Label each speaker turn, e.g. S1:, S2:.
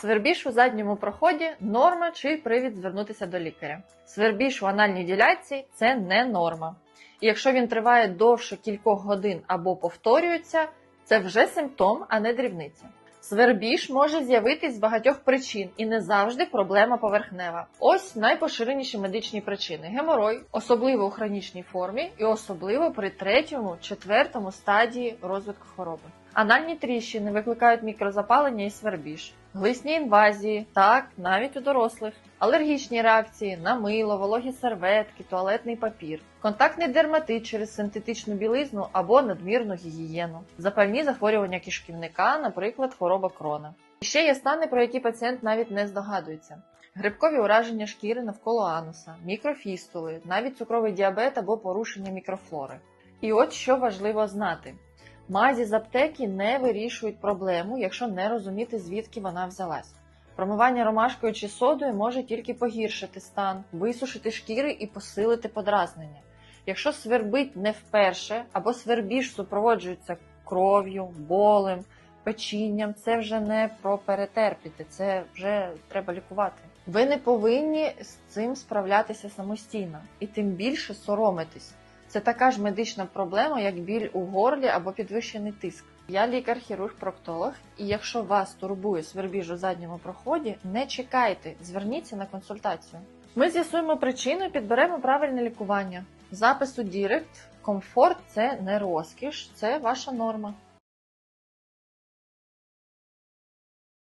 S1: Свербіж у задньому проході норма чи привід звернутися до лікаря. Свербіж у анальній ділянці це не норма. І якщо він триває довше кількох годин або повторюється, це вже симптом, а не дрібниця. Свербіж може з'явитись з багатьох причин і не завжди проблема поверхнева. Ось найпоширеніші медичні причини: геморой, особливо у хронічній формі, і особливо при третьому, четвертому стадії розвитку хвороби. Анальні тріщини викликають мікрозапалення і свербіж, глисні інвазії, так, навіть у дорослих, алергічні реакції на мило, вологі серветки, туалетний папір, контактний дерматит через синтетичну білизну або надмірну гігієну, запальні захворювання кишківника, наприклад, хвороба крона. І Ще є стани, про які пацієнт навіть не здогадується. Грибкові ураження шкіри навколо ануса, мікрофістули, навіть цукровий діабет або порушення мікрофлори. І от що важливо знати: мазі з аптеки не вирішують проблему, якщо не розуміти, звідки вона взялась. Промивання ромашкою чи содою може тільки погіршити стан, висушити шкіри і посилити подразнення. Якщо свербить не вперше або свербіж супроводжується кров'ю, болем, печінням, це вже не про перетерпіти, це вже треба лікувати. Ви не повинні з цим справлятися самостійно і тим більше соромитись. Це така ж медична проблема, як біль у горлі або підвищений тиск. Я лікар-хірург-проктолог, і якщо вас турбує свербіж у задньому проході, не чекайте, зверніться на консультацію. Ми з'ясуємо причину і підберемо правильне лікування. Запис у Дірект, комфорт це не розкіш, це ваша норма.